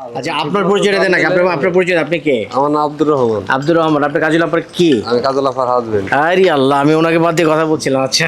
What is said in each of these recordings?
আচ্ছা আপনার পরিচয় দেন নাকি আপনার আপনার পরিচয় আপনি কে? আমার নাম আব্দুর রহমান। আব্দুর রহমান আপনার কাজল আপনার কি? আমি কাজল আফার হাজবেন্ড আরে আল্লাহ আমি ওনাকে বাদ দিয়ে কথা বলছিলাম আচ্ছা।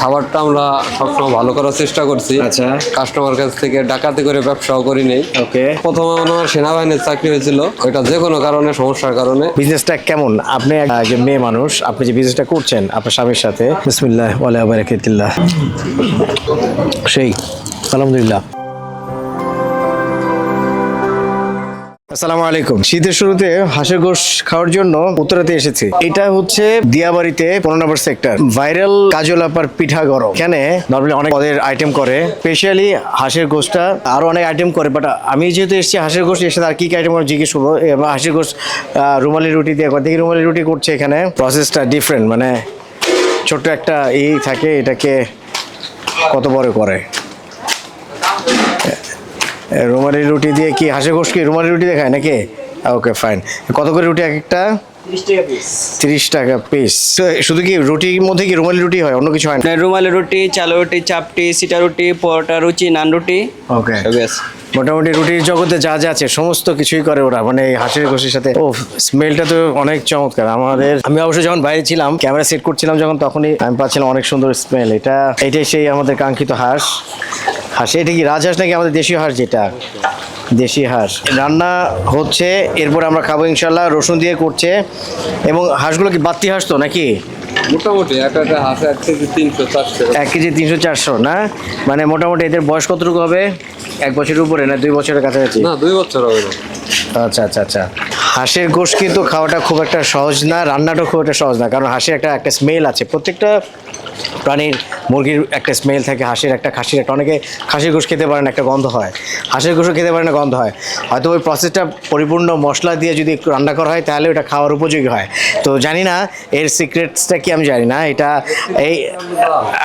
খাবারটা আমরা সবসময় ভালো করার চেষ্টা করছি। আচ্ছা। কাস্টমার কাছ থেকে ডাকাতি করে ব্যবসাও করি নেই। ওকে। প্রথমে আমার সেনাবাহিনীর চাকরি হয়েছিল। ওইটা যে কোনো কারণে সমস্যার কারণে। বিজনেসটা কেমন? আপনি একজন মেয়ে মানুষ আপনি যে বিজনেসটা করছেন আপনার স্বামীর সাথে বিসমিল্লাহ ওয়ালা বারাকাতুল্লাহ। সেই আলহামদুলিল্লাহ। আসসালামু আলাইকুম। শীতের শুরুতে হাঁসের গোশ খাওয়ার জন্য উত্তরাতে এসেছি। এটা হচ্ছে দিয়াবাড়িতে পনেরো নম্বর সেক্টর। ভাইরাল কাজল আপার পিঠা গরম। এখানে নর্মালি অনেক পদের আইটেম করে। স্পেশালি হাঁসের গোশটা আরও অনেক আইটেম করে বাট আমি যেহেতু এসেছি হাঁসের গোশ এসে আর কি কি আইটেম জিজ্ঞেস করব? এবার হাঁসের গোশ রুমালি রুটি দিয়ে দেখি রুমালি রুটি করছে এখানে। প্রসেসটা ডিফারেন্ট মানে ছোট্ট একটা ই থাকে, এটাকে কত বড় করে? রুমালি রুটি দিয়ে কি হাঁসের গোশ কি রুমালি রুটি দেখায় নাকি? ওকে ফাইন কত করে রুটি এক একটা তিরিশ টাকা পিস শুধু কি রুটির মধ্যে কি রুমালি রুটি হয়? অন্য কিছু হয় না? রুমালি রুটি চালো রুটি চাপটি সিটা রুটি পরোটা রুচি নান রুটি। ওকে। মোটামুটি রুটির জগতে যা যা আছে সমস্ত কিছুই করে ওরা। মানে হাঁসের গোশের সাথে। ও স্মেলটা তো অনেক চমৎকার। আমাদের আমি অবশ্য যখন বাইরে ছিলাম ক্যামেরা সেট করছিলাম যখন তখনই আমি পাচ্ছিলাম অনেক সুন্দর স্মেল এটা এটাই সেই আমাদের কাঙ্ক্ষিত হাঁস। হাঁস এটা কি রাজহাঁস নাকি আমাদের দেশীয় হাঁস যেটা? দেশি হাঁস। রান্না হচ্ছে এরপর আমরা খাব ইনশাল্লাহ রসুন দিয়ে করছে। এবং হাঁসগুলো কি বাত্তি হাঁস তো নাকি? মোটামুটি একটা একটা হাঁসে এক কেজি তিনশো চারশো। এক কেজি তিনশো চারশো না? মানে মোটামুটি এদের বয়স কতটুকু হবে? এক বছরের উপরে না দুই বছরের কাছাকাছি? না দুই বছর হবে। না আচ্ছা আচ্ছা আচ্ছা। হাঁসের গোশ কিন্তু খাওয়াটা খুব একটা সহজ না রান্নাটা খুব একটা সহজ না কারণ হাঁসের একটা একটা স্মেল আছে। প্রত্যেকটা প্রাণীর মুরগির একটা স্মেল থাকে হাঁসের একটা খাসির একটা। অনেকে খাসির গোশ খেতে পারেন একটা গন্ধ হয়। হাঁসের গোশও খেতে পারেন গন্ধ হয়। হয়তো ওই প্রসেসটা পরিপূর্ণ মশলা দিয়ে যদি একটু রান্না করা হয় তাহলে ওটা খাওয়ার উপযোগী হয়। তো জানি না এর সিক্রেটসটা কি আমি জানি না। এটা এই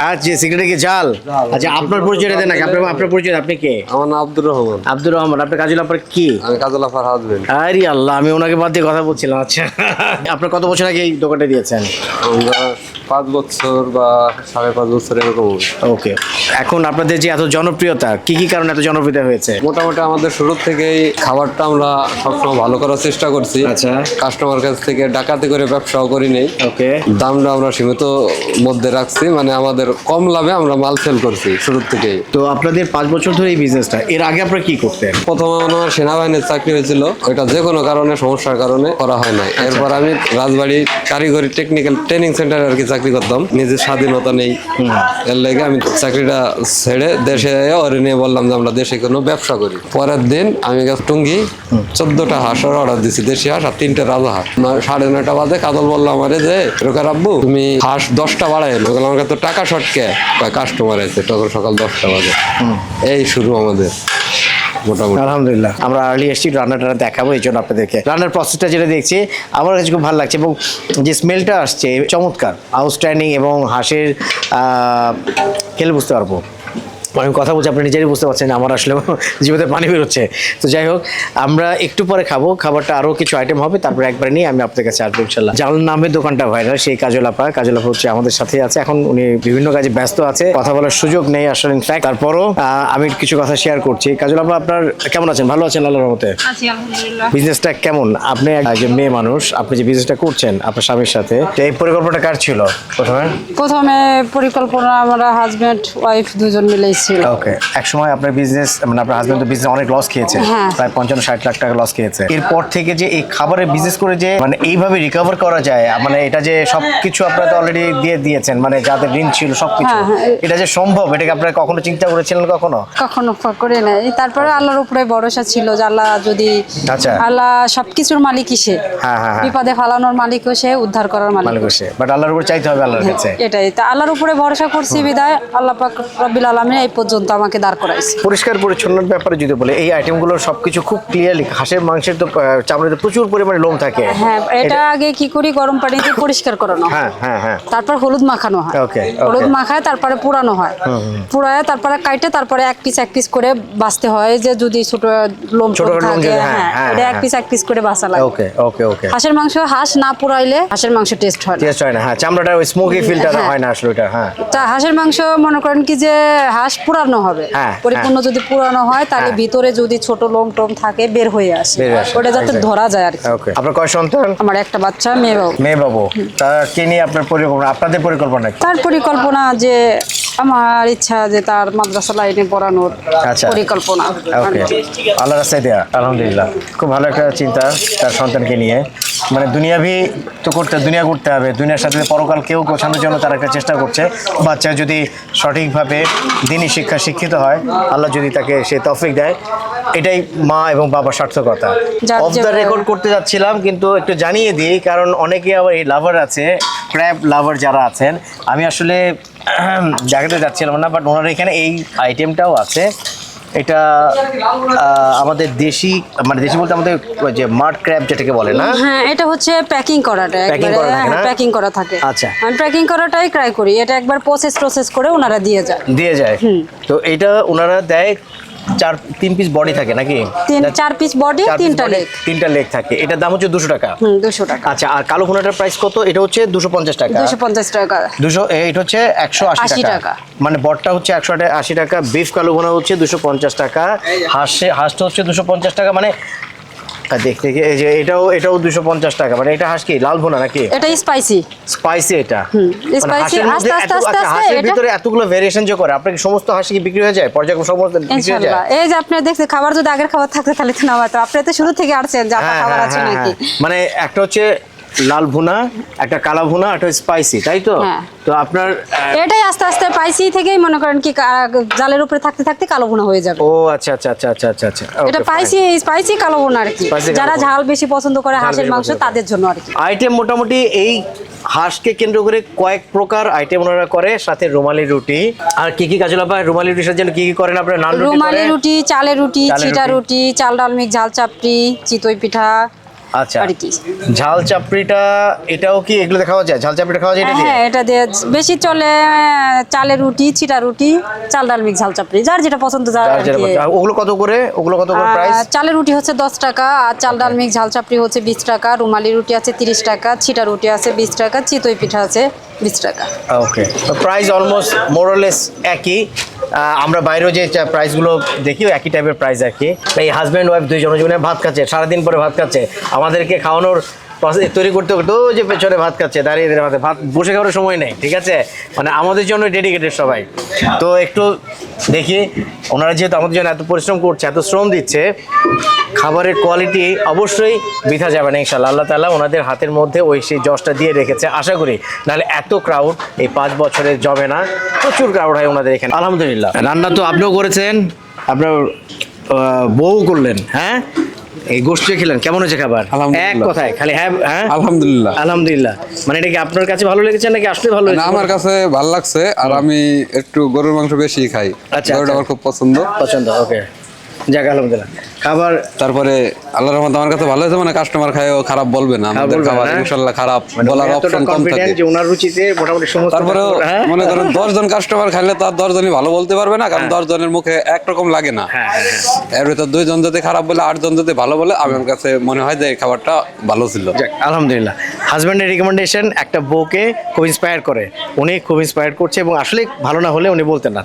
আর যে সিক্রেটে কি জাল? আচ্ছা আপনার পরিচয় দেন নাকি আপনার আপনার পরিচয় আপনি কে? আমার নাম আব্দুর রহমান। আব্দুর রহমান আপনার কাজল আপনার কি? আমি কাজল আফার হাজবেন্ড আরে আল্লাহ আমি ওনাকে বাদ দিয়ে কথা বলছিলাম আচ্ছা। আপনার কত বছর আগে এই দোকানটা দিয়েছেন? আমরা পাঁচ বছর বা সাড়ে পাঁচ বছর এরকম ওকে। এখন আপনাদের যে এত জনপ্রিয়তা কি কি কারণে এত জনপ্রিয়তা হয়েছে? মোটামুটি আমাদের শুরু থেকেই খাবারটা আমরা সবসময় ভালো করার চেষ্টা করছি। আচ্ছা। কাস্টমার কাছ থেকে ডাকাতি করে ব্যবসাও করি নেই। ওকে। দামটা আমরা সীমিত মধ্যে রাখছি মানে আমাদের কম লাভে আমরা মাল সেল করছি শুরু থেকেই। তো আপনাদের পাঁচ বছর ধরে এই বিজনেসটা এর আগে আপনারা কি করতেন? প্রথমে আমার সেনাবাহিনীর চাকরি হয়েছিল। ওইটা যে কোনো কারণে সমস্যার কারণে করা হয় নাই। এরপর আমি রাজবাড়ি কারিগরি টেকনিক্যাল ট্রেনিং সেন্টারে আর কি চাকরি করতাম। নিজের স্বাধীনতা নেই। এর লেগে আমি চাকরিটা ছেড়ে দেশে ওরে নিয়ে বললাম যে আমরা দেশে কোনো ব্যবসা করি। পরের দিন আমি গেছি টুঙ্গি চোদ্দটা হাঁসের অর্ডার দিছি দেশি হাঁস আর তিনটে রাজা হাঁস। সাড়ে নয়টা বাজে কাজল বললাম আমারে যে রোকার আব্বু তুমি হাঁস দশটা বাড়াই এলো। আমার কাছে তো টাকা শটকে কাস্টমার আছে। তখন সকাল দশটা বাজে। এই শুরু আমাদের। আলহামদুলিল্লাহ। আমরা আর্লি এসছি রান্নাটা দেখাবো, এই জন্য আপনাদেরকে। রান্নার প্রসেসটা যেটা দেখছি, আমার কাছে খুব ভালো লাগছে এবং যে স্মেলটা আসছে, চমৎকার আউটস্ট্যান্ডিং এবং হাঁসের খেলে বুঝতে পারব। আমি কথা বলছি আপনি নিজেরই বুঝতে পারছেন আমার আসলে জীবনে পানি বেরোচ্ছে। তো যাই হোক আমরা একটু পরে খাব খাবারটা আরও কিছু আইটেম হবে তারপরে একবার নিয়ে আমি আপনার কাছে আসব ইনশাল্লাহ যার নামে দোকানটা ভাইরাল সেই কাজলাপা কাজলাপা হচ্ছে আমাদের সাথে আছে এখন উনি বিভিন্ন কাজে ব্যস্ত আছে কথা বলার সুযোগ নেই আসলে ইনফ্যাক্ট তারপরও আমি কিছু কথা শেয়ার করছি। কাজলাপা আপনার কেমন আছেন? ভালো আছেন আল্লাহর রহমতে? বিজনেসটা কেমন? আপনি যে মেয়ে মানুষ আপনি যে বিজনেসটা করছেন আপনার স্বামীর সাথে এই পরিকল্পনাটা কার ছিল প্রথমে? প্রথমে পরিকল্পনা আমরা হাজবেন্ড ওয়াইফ দুজন মিলেই ছিল। ওকে এক সময় আপনার বিজনেস মানে আপনার হাজবেন্ড তো বিজনেস অনেক লস খেয়েছে। হ্যাঁ। প্রায় পঞ্চান্ন ষাট লাখ টাকা লস খেয়েছে। এরপর থেকে যে এই খাবারের বিজনেস করে যে মানে এইভাবে রিকভার করা যায় মানে এটা যে সবকিছু আপনারা তো অলরেডি দিয়ে দিয়েছেন মানে যাদের ঋণ ছিল সবকিছু হ্যাঁ, হ্যাঁ। এটা যে সম্ভব? এটাকে আপনারা কখনো চিন্তা করেছিলেন কখনো? কখনো করে নাই। তারপরে আল্লাহর উপরে ভরসা ছিল যে আল্লাহ যদি আচ্ছা। আল্লাহ সবকিছুর মালিকই সে। বিপদে ফালানোর মালিকও সে উদ্ধার করার মালিক মালিক বসে বাট আল্লাহর উপর চাইতে হবে আল্লাহর কাছে। এটাই। তা আল্লাহর উপরে ভরসা করছি বিদায়। আল্লাহ পাক রব্বিল আলমিন এই পর্যন্ত আমাকে দাঁড় করাইছে। পরিষ্কার পরিচ্ছন্নর ব্যাপারে যদি বলে এই আইটেমগুলো সবকিছু খুব ক্লিয়ারলি হাঁসের মাংসের তো চামড়াতে প্রচুর পরিমাণে লোম থাকে। হ্যাঁ এটা আগে কি করি গরম পানি দিয়ে পরিষ্কার করানো হ্যাঁ। হ্যাঁ হ্যাঁ তারপর হলুদ মাখানো হয়। Okay, হলুদ মাখায় তারপরে পুরানো হয়। পুরায় তারপরে কাইটে তারপরে এক পিস এক পিস করে বাঁচতে হয় যে যদি ছোট লোম ছোট লোম থাকে হ্যাঁ, হ্যাঁ হ্যাঁ, এটা এক হ্যাঁ। পিস এক পিস করে বাঁচা লাগে। ওকে ওকে ওকে হাঁসের মাংস হাঁস না পুরাইলে হাঁসের মাংস টেস্ট হয় না। টেস্ট হয় না হ্যাঁ চামড়াটা ওই স্মোকি ফিলটা হ্যাঁ। হয় না আসলে ওটা হ্যাঁ। তা হাঁসের মাংস মনে করেন কি যে হাঁস পুরানো হবে। হ্যাঁ, পরিপূর্ণ যদি পুরানো হয় তাহলে হ্যাঁ। ভিতরে যদি ছোট লোম টোম থাকে বের হয়ে আসে। হয়ে ওটা যাতে ধরা যায় আর কি। আপনার কয় সন্তান? আমার একটা বাচ্চা মেয়ে বাবু। মেয়ে বাবু তা কে নিয়ে আপনার পরিকল্পনা আপনাদের পরিকল্পনা তার পরিকল্পনা যে আমার ইচ্ছা যে তার মাদ্রাসা লাইনে পড়ানোর আচ্ছা। পরিকল্পনা। আল্লাহ রাস্তায় দেয়া। আলহামদুলিল্লাহ। খুব ভালো একটা চিন্তা তার সন্তানকে নিয়ে। মানে দুনিয়াভি তো করতে দুনিয়া করতে হবে। দুনিয়ার সাথে পরকাল কেউ গোছানোর জন্য তারা একটা চেষ্টা করছে। বাচ্চা যদি সঠিকভাবে দিনই শিক্ষা শিক্ষিত হয় আল্লাহ যদি তাকে সে তফিক দেয় এটাই মা এবং বাবার সার্থকতা। অফ দ্য রেকর্ড করতে যাচ্ছিলাম কিন্তু একটু জানিয়ে দিই কারণ অনেকে আবার এই লাভার আছে ক্র্যাব লাভার যারা আছেন। আমি আসলে জায়গাতে যাচ্ছিলাম না বাট ওনার এখানে এই আইটেমটাও আছে। এটা আমাদের দেশি মানে দেশি বলতে আমাদের যে মাড ক্র্যাব যেটাকে বলে না? হ্যাঁ এটা হচ্ছে প্যাকিং করাটা একবার? প্যাকিং করা থাকে। আচ্ছা। আমি প্যাকিং করাটাই ক্রাই করি এটা একবার প্রসেস প্রসেস করে ওনারা দিয়ে যায়। দিয়ে যায়। তো এটা ওনারা দেয় চার তিন পিস বডি থাকে নাকি? তিন চার পিস বডি তিনটা লেগ তিনটা লেগ থাকে। এটার দাম হচ্ছে 200 টাকা। হুম দুশো টাকা। আচ্ছা আর কালো ভুনাটার প্রাইস কত? এটা হচ্ছে দুশো পঞ্চাশ টাকা। দুশো পঞ্চাশ টাকা। দুশো এটা হচ্ছে একশো আশি 80 টাকা। মানে বটটা হচ্ছে একশো আশি টাকা বিফ কালো ভুনা হচ্ছে দুশো পঞ্চাশ টাকা হাঁসে হাঁসটা হচ্ছে দুশো পঞ্চাশ টাকা। মানে দেখতে এই যে এটাও এটাও দুশো পঞ্চাশ টাকা। মানে এটা হাঁস কি লাল ভুনা নাকি? এটা স্পাইসি স্পাইসি এটা। মানে হাঁসের আস্তে আস্তে আস্তে আচ্ছা, আস্তে হাঁসের ভিতরে এতগুলো ভেরিয়েশন যে করে আপনার সমস্ত হাঁস কি বিক্রি হয়ে যায়? পর্যায়ক্রমে সমস্ত বিক্রি হয়ে যায়? এই যে আপনি দেখতে খাবার যদি আগের খাবার থাকতে তাহলে তো নামাতো আপনি তো শুরু থেকে আসছেন যে আপনার হ্যাঁ, খাবার হ্যাঁ, আছে হ্যাঁ, নাকি। মানে একটা হচ্ছে লাল ভুনা একটা কালা ভুনা একটা স্পাইসি তাই তো? হ্যাঁ। তো আপনার এটাই আস্তে আস্তে স্পাইসি থেকেই মনে করেন কি জালের উপরে থাকতে থাকতে কালো ভুনা হয়ে যাবে। ও আচ্ছা আচ্ছা আচ্ছা আচ্ছা আচ্ছা আচ্ছা এটা Okay, fine. পাইসি স্পাইসি কালো ভুনা আর কি। যারা ঝাল বেশি পছন্দ করে হাঁসের মাংস তাদের জন্য আর কি। আইটেম মোটামুটি এই হাঁসকে কেন্দ্র করে কয়েক প্রকার আইটেম ওনারা করে সাথে রুমালি রুটি। আর কি কি কাজল আপা রুমালি রুটির জন্য কি কি করেন আপনারা? নান রুটি রুমালি রুটি চালের রুটি রুটি। রুটি চাল ডাল মিক্স ঝাল চাপড়ি চিতই পিঠা আচ্ছা। আর কি। ঝাল চাপড়িটা এটাও কি এগুলো খাওয়া যায়? ঝাল চাপড়িটা খাওয়া যায় এটা হ্যাঁ এটা দিয়ে। বেশি চলে চালের রুটি চিটা রুটি চাল ডাল মিক্স ঝাল চাপড়ি। যার যেটা পছন্দ যার। ওগুলো কত করে? ওগুলো কত করে প্রাইস চালের রুটি হচ্ছে দশ টাকা আর চাল ডাল মিক্স ঝাল চাপড়ি হচ্ছে বিশ টাকা রুমালি রুটি আছে তিরিশ টাকা ছিটা রুটি আছে বিশ টাকা চিতই পিঠা আছে বিশ টাকা। ওকে প্রাইস অলমোস্ট মোরলেস একই। আমরা বাইরেও যে প্রাইসগুলো দেখি একই টাইপের প্রাইস আর কি। এই হাজব্যান্ড ওয়াইফ দুইজন জীবনে ভাত খাচ্ছে, সারাদিন পরে ভাত খাচ্ছে। আমাদেরকে খাওয়ানোর process তৈরি করতে করতে ওই যে পেছনে ভাত খাচ্ছে দাঁড়িয়ে দাঁড়িয়ে ভাত ভাত বসে খাওয়ার সময় নেই ঠিক আছে? মানে আমাদের জন্য ডেডিকেটেড সবাই। তো একটু দেখি ওনারা যেহেতু আমাদের জন্য এত পরিশ্রম করছে এত শ্রম দিচ্ছে খাবারের কোয়ালিটি অবশ্যই বৃথা যাবে না ইনশাল্লাহ আল্লাহ তালা ওনাদের হাতের মধ্যে ওই সেই জসটা দিয়ে রেখেছে আশা করি। নাহলে এত ক্রাউড এই পাঁচ বছরে জমে না প্রচুর ক্রাউড হয় ওনাদের এখানে। আলহামদুলিল্লাহ। রান্না তো আপনিও করেছেন আপনার বউ করলেন হ্যাঁ? এই গোষ্ঠী খেলেন। কেমন হয়েছে খাবার? এক কথায় খালি হ্যাঁ হ্যাঁ? আলহামদুলিল্লাহ। আলহামদুলিল্লাহ। মানে এটা কি আপনার কাছে ভালো লেগেছে নাকি আসলে ভালো লেগেছে? আমার কাছে ভালো লাগছে আর আমি একটু গরুর মাংস বেশি খাই। আচ্ছা, আচ্ছা। আমার খুব পছন্দ। পছন্দ ওকে। যাক আলহামদুলিল্লাহ। খাবার তারপরে আল্লাহর রহমতে আমার কাছে ভালো হয়েছে মানে কাস্টমার খায়ও খারাপ বলবে না আমাদের খাবার না? ইনশাল্লাহ খারাপ মানে বলার অপশন কম থাকে। যে ওনার রুচিতে মোটামুটি সমস্ত তারপরেও হ্যাঁ? মনে করেন দশ জন কাস্টমার খাইলে তার দশ জনই ভালো বলতে পারবে না কারণ দশ জনের মুখে একরকম লাগে না। হ্যাঁ, হ্যাঁ, হ্যাঁ। এর ভিতর দুইজন যদি খারাপ বলে আট জন যদি ভালো বলে আমার কাছে মনে হয় যে এই খাবারটা ভালো ছিল। যাক আলহামদুলিল্লাহ। হাজব্যান্ডের রিকমেন্ডেশন একটা বউকে খুব ইন্সপায়ার করে। উনি খুব ইন্সপায়ার করছে এবং আসলে ভালো না হলে উনি বলতেন না।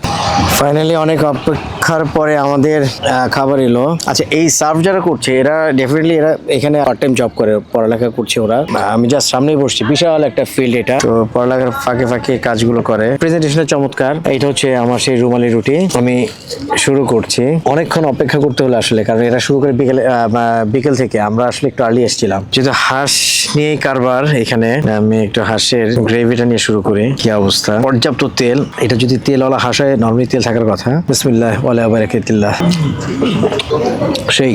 ফাইনালি অনেক অপেক্ষার পরে আমাদের আহ, খাবার এলো। আচ্ছা এই সার্ভ যারা করছে, এরা ডেফিনেটলি এরা এখানে পার্ট টাইম জব করে, পড়ালেখা করছে ওরা। আমি জাস্ট সামনেই বসছি, বিশাল একটা ফিল্ড এটা। তো পড়ালেখার ফাঁকে ফাঁকে কাজগুলো করে। প্রেজেন্টেশনের চমৎকার। এটা হচ্ছে আমার সেই রুমালি রুটি। আমি শুরু করছি। অনেকক্ষণ অপেক্ষা করতে হলো আসলে, কারণ এরা শুরু করে বিকেলে বিকেল থেকে। আমরা আসলে একটু আর্লি এসেছিলাম। যেহেতু হাঁস নিয়েই কারবার এখানে, আমি একটু হাঁসের গ্রেভিটা নিয়ে শুরু করি। কি অবস্থা? পর্যাপ্ত তেল। এটা যদি তেলওয়ালা হাঁস হয় নর্মালি তেল থাকার কথা। বিসমিল্লাহ, ওয়ালা বারাকাতিল্লাহ। সেই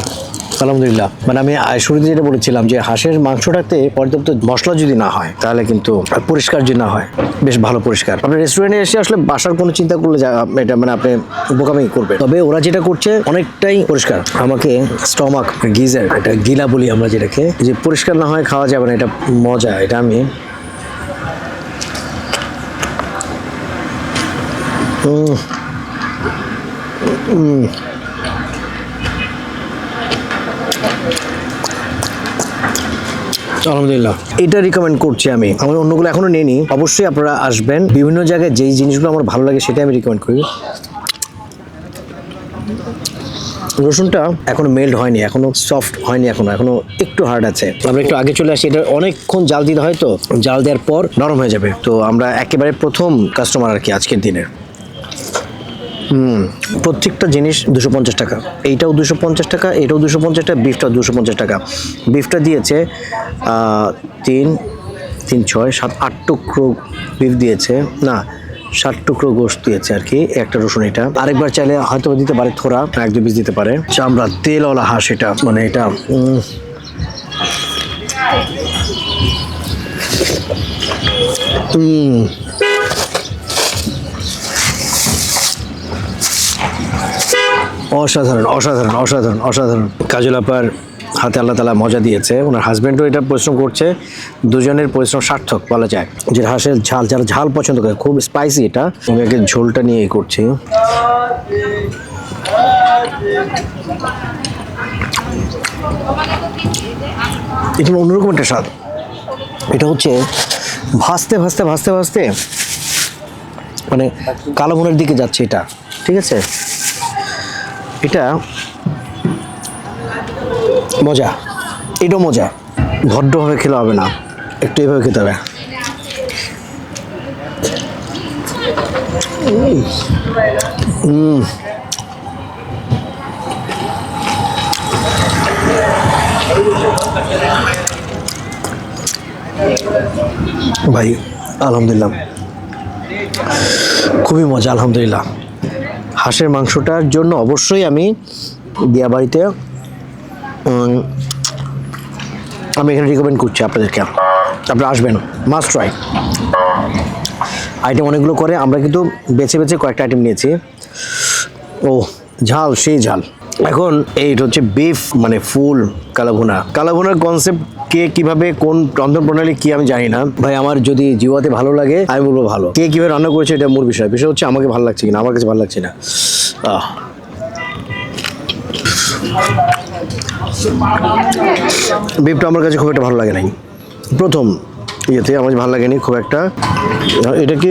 আলহামদুলিল্লাহ। মানে আমি শুরুতে যেটা বলেছিলাম যে হাঁসের মাংসটাতে পর্যাপ্ত মশলা যদি না হয় তাহলে কিন্তু পরিষ্কার যদি না হয় বেশ ভালো পরিষ্কার। আপনি রেস্টুরেন্টে এসে আসলে বাসার কোনো চিন্তা করলে এটা মানে আপনি বোকামি করবে তবে ওরা যেটা করছে অনেকটাই পরিষ্কার। আমাকে স্টমাক গিজার এটা গিলা বলি আমরা যেটাকে যে পরিষ্কার না হয় খাওয়া যাবে না এটা মজা এটা আমি হুম উম, আলহামদুলিল্লাহ। এটা রিকমেন্ড করছি আমি। আমি অন্যগুলো এখনও নেইনি। অবশ্যই আপনারা আসবেন। বিভিন্ন জায়গায় যেই জিনিসগুলো আমার ভালো লাগে সেটাই আমি রিকমেন্ড করি। রসুনটা এখনও মেল্ট হয়নি, এখনও সফট হয়নি এখনও এখনও একটু হার্ড আছে। আমরা একটু আগে চলে আসি, এটা অনেকক্ষণ জাল দিতে হয় তো? জাল দেওয়ার পর নরম হয়ে যাবে। তো আমরা একেবারে প্রথম কাস্টমার আর কি আজকের দিনের। প্রত্যেকটা জিনিস দুশো পঞ্চাশ টাকা। এইটাও দুশো পঞ্চাশ টাকা এটাও দুশো পঞ্চাশ টাকা বিফটাও দুশো পঞ্চাশ টাকা। বিফটা দিয়েছে তিন তিন ছয় সাত আট টুকরো বিফ দিয়েছে। না ষাট টুকরো গোস্ত দিয়েছে আর কি একটা রসুন এটা। আরেকবার চাইলে হয়তো দিতে পারে থোড়া এক দু পিস দিতে পারে। চামড়া তেলওয়ালা হাঁস এটা মানে এটা উম, অসাধারণ অসাধারণ অসাধারণ অসাধারণ। কাজল আপার হাতে আল্লাহ তালা মজা দিয়েছে। ওনার হাজব্যান্ডও এটা পরিশ্রম করছে। দুজনের পরিশ্রম সার্থক বলা যায়। যে হাঁসের ঝাল, যারা ঝাল পছন্দ করে, খুব স্পাইসি এটা। আমি আগে ঝোলটা নিয়ে করছি। এটা অন্যরকম একটা স্বাদ। এটা হচ্ছে ভাসতে ভাসতে ভাসতে ভাসতে মানে কালো মনের দিকে যাচ্ছে এটা। ঠিক আছে? এটা মজা। এটাও মজা। ভদ্রভাবে খেলে হবে না। একটু এভাবে খেতে হবে। ভাই, আলহামদুলিল্লাহ। খুবই মজা, আলহামদুলিল্লাহ। হাঁসের মাংসটার জন্য অবশ্যই আমি দিয়া বাড়িতে আমি এখানে রিকমেন্ড করছি আপনাদেরকে। আপনারা আসবেন মাস্ট ট্রাই আইটেম অনেকগুলো করে, আমরা কিন্তু বেছে বেছে কয়েকটা আইটেম নিয়েছি। ও, ঝাল, সেই ঝাল। এখন এইটা হচ্ছে বিফ মানে ফুল, কালাভুনা। কালাভুনার কনসেপ্ট কে কীভাবে, কোন রন্ধন প্রণালী কি আমি জানি না। ভাই, আমার যদি জিওয়াতে ভালো লাগে, আমি বলব ভালো। কে কীভাবে রান্না করেছে, এটা মূল বিষয়। বিষয় হচ্ছে আমাকে ভালো লাগছে কিনা, আমার কাছে ভালো লাগছে না। বিফটা আমার কাছে খুব একটা ভালো লাগে নাই। প্রথম ইয়েতে আমার ভালো লাগেনি খুব একটা। এটা কি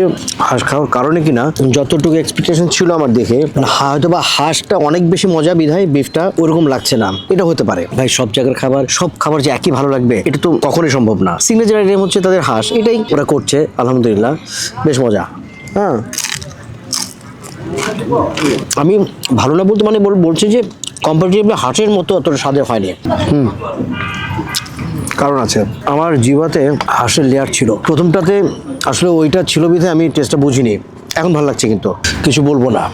হাঁস খাওয়ার কারণে কি না যতটুকু এক্সপেকটেশন ছিল আমার দেখে হয়তো বা হাঁসটা অনেক বেশি মজা বিধায় বিফটা ওরকম লাগছে না। এটা হতে পারে। ভাই, সব জায়গার খাবার, সব খাবার যে একই ভালো লাগবে, এটা তো কখনোই সম্ভব না। সিগনেচার আইটেম হচ্ছে তাদের হাঁস, এটাই ওরা করছে, আলহামদুলিল্লাহ। বেশ মজা। হ্যাঁ। আমি ভালো না বলতে মানে বলছি যে কম্পারেটিভলি হাঁসের মতো অতটা স্বাদের হয়নি। হুম। কারণ আছে। আমার জিভাতে হাঁসের লেয়ার ছিল। প্রথমটাতে আসলে ওইটা ছিল বিধে আমি টেস্টটা বুঝিনি। এখন ভালো লাগছে কিন্তু। কিছু বলব না।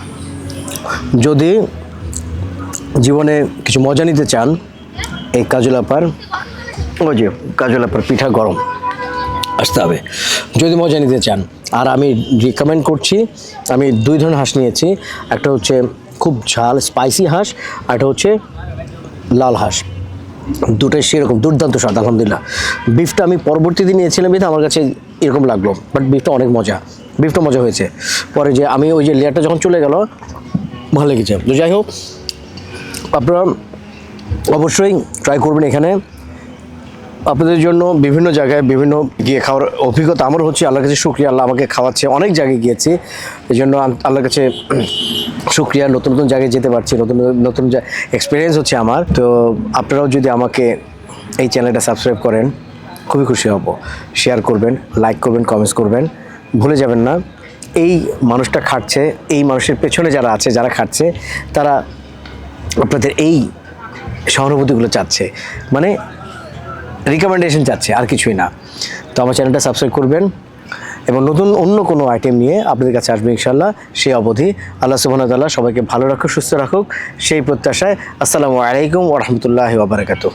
যদি জীবনে কিছু মজা নিতে চান, এই কাজলাপার ওই যে কাজলাপার পিঠা গরম, আসতে হবে। যদি মজা নিতে চান, আর আমি রিকমেন্ড করছি, আমি দুই ধরনের হাঁস নিয়েছি। একটা হচ্ছে খুব ঝাল স্পাইসি হাঁস, আর একটা হচ্ছে লাল হাঁস। দুটোই সেরকম, দুর্দান্ত স্বাদ আলহামদুলিল্লাহ। বিফটা আমি পরবর্তী দিন নিয়েছিলাম বিধে আমার কাছে এরকম লাগল বাট বিফটা অনেক মজা বিফটা মজা হয়েছে। পরে যে আমি ওই যে লেয়ারটা যখন চলে গেল, ভালো লেগেছে। তো যাই হোক, আপনারা অবশ্যই ট্রাই করবেন এখানে। আপনাদের জন্য বিভিন্ন জায়গায় বিভিন্ন গিয়ে খাওয়ার অভিজ্ঞতা। আমার হচ্ছে আল্লাহর কাছে শুক্রিয়া, আল্লাহ আমাকে খাওয়াচ্ছে, অনেক জায়গায় গিয়েছি। এই জন্য আল্লাহর কাছে শুক্রিয়া, নতুন নতুন জায়গায় যেতে পারছি, নতুন নতুন এক্সপিরিয়েন্স হচ্ছে আমার। তো আপনারাও যদি আমাকে এই চ্যানেলটা সাবস্ক্রাইব করেন, খুবই খুশি হব। শেয়ার করবেন লাইক করবেন কমেন্টস করবেন। ভুলে যাবেন না, এই মানুষটা খাটছে, এই মানুষের পেছনে যারা আছে, যারা খাটছে, তারা আপনাদের এই সহানুভূতিগুলো চাচ্ছে। মানে রিকমেন্ডেশন চাচ্ছে, আর কিছুই না। তো আমার চ্যানেলটা সাবস্ক্রাইব করবেন এবং নতুন অন্য কোনো আইটেম নিয়ে আপনাদের কাছে আসবে ইনশাল্লাহ সেই অবধি আল্লাহ সুবাহতাল্লাহ সবাইকে ভালো রাখুক, সুস্থ রাখুক, সেই প্রত্যাশায় আসসালামু আলাইকুম ওরহমতুল্লাহ ওবরাকাতু